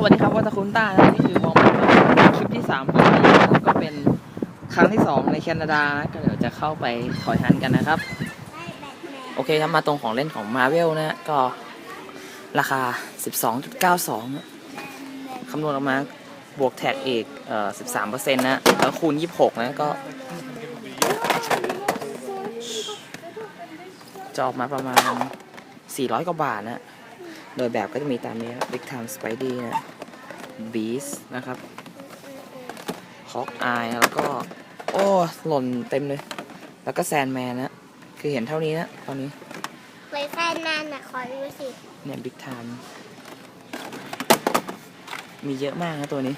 สวัสดีครับวัตคุณต้านะนี่คือวอร์มอัพคลิปที่สามของปีนะก็เป็นครั้งที่สองในแคนาดานะก็เดี๋ยวจะเข้าไปถอยฮันกันนะครับ โอเคครับมาตรงของเล่นของมาเวลนะก็ราคา 12.92 คำนวณออกมาบวกแท็กเอกเอ่อ13%นะ แล้วคูณ 26 นะก็ จะออกมาประมาณ 400 กว่าบาทนะ โดยแบบก็จะมีตามนี้ครับ Big Time Spidey นะ Beast นะครับ Hawk Eye แล้วก็ โอ้หล่นเต็มเลย แล้วก็ Sandman นะ คือเห็นเท่านี้นะ ตอนนี้ไปแฟนนานนะขอดูสิ เนี่ย Big Time มีเยอะมากนะตัวนี้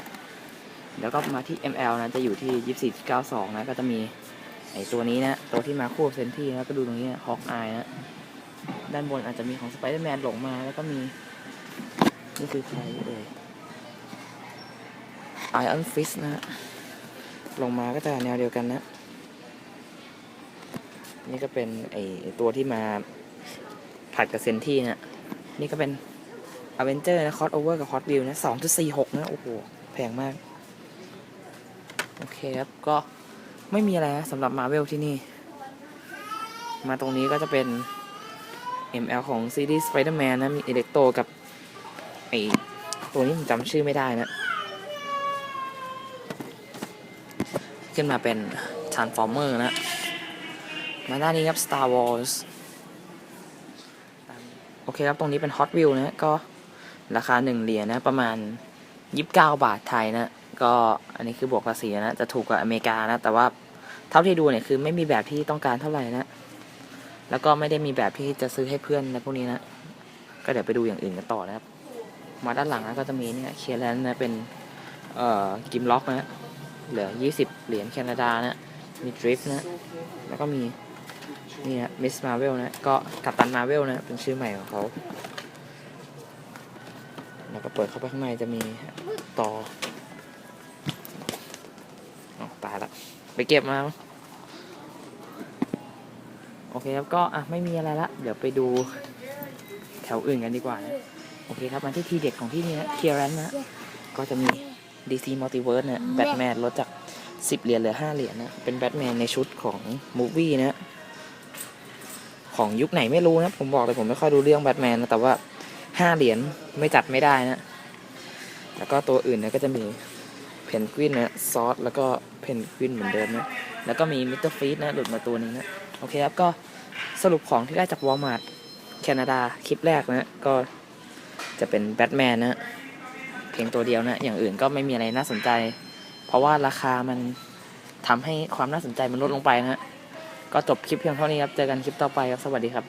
แล้วก็มาที่ ML นะ จะอยู่ที่ 24.92 นะ ก็จะมีไอตัวนี้นะ ตัวที่มาคู่กับเซนที่นะ ก็ดูตรงนี้นะ Hawk Eye นะ ด้านบนอาจจะมีของ Spider-Man หลงมา แล้วก็มีนี่คือใครเอ่ย Iron Fist นะฮะลงมาก็จะแนวเดียวกันนะ นี่ก็เป็นไอตัวที่มาผัดกับเซนที่นะนี่ก็เป็น a v e n g e r นะ Cross Over กับ Hot Wheel นะ2.46นะ โอ้โห แพงมาก โอเคครับ ก็ไม่มีอะไรนะสำหรับ Marvel ที่นี่ มาตรงนี้ก็จะเป็น ML ของซีรีส์ Spider-Man นะ มี Electro กับ ไอตัวนี้ผมจำชื่อไม่ได้นะ ขึ้นมาเป็น Transformer นะ มาด้านนี้ครับ Star Wars โอเคครับ ตรงนี้เป็น Hot Wheel นะ ก็ราคา 1 เหรียญนะ ประมาณ 29 บาทไทยนะ ก็อันนี้คือบวกภาษีนะ จะถูกกว่าอเมริกานะ แต่ว่าเท่าที่ดูเนี่ยคือไม่มีแบบที่ต้องการเท่าไหร่นะ แล้วก็ไม่ได้มีแบบที่จะซื้อให้เพื่อนอะไรพวกนี้นะ ก็เดี๋ยวไปดูอย่างอื่นกันต่อนะครับ มาด้านหลังนะก็จะมีเนี่ยเคียร์แลนนะเป็นเอ่อกิมล็อกนะเหลือ 20 เหรียญแคนาดานะมีดริฟต์นะแล้วก็มีนี่นะมิสมาเวลนะก็กัปตันมาเวลนะเป็นชื่อใหม่ของเขาแล้วก็เปิดเข้าไปข้างในจะมีต่ออ๋อตายละไปเก็บมา โอเคครับก็อะไม่มีอะไรละ เดี๋ยวไปดูแถวอื่นกันดีกว่านะโอเคครับมาที่ทีเด็ดของที่นี่นะเคียรันนะก็จะมี DC Multiverse นะแบทแมนลดจาก 10 เหรียญเหลือ 5 เหรียญนะเป็นแบทแมนในชุดของมูฟวี่นะของยุคไหนไม่รู้นะผมบอกเลยผมไม่ค่อยรู้เรื่องแบทแมนนะแต่ว่า 5 เหรียญไม่จัดไม่ได้นะแล้วก็ตัวอื่นนะก็จะมีเพนกวินนะซอสแล้วก็เพนกวินเหมือนเดิมนะ แล้วก็มีมิสเตอร์ฟีดนะหลุดมาตัวหนึงนะโอเคครับก็สรุปของที่ได้จากวอลมาร์ทแคนาดาคลิปแรกนะก็จะเป็นแบทแมนนะเพียงตัวเดียวนะ อย่างอื่นก็ไม่มีอะไรน่าสนใจ เพราะว่าราคามันทำให้ความน่าสนใจมันลดลงไปนะก็จบคลิปเพียงเท่านี้ครับ เจอกันคลิปต่อไปครับ สวัสดีครับ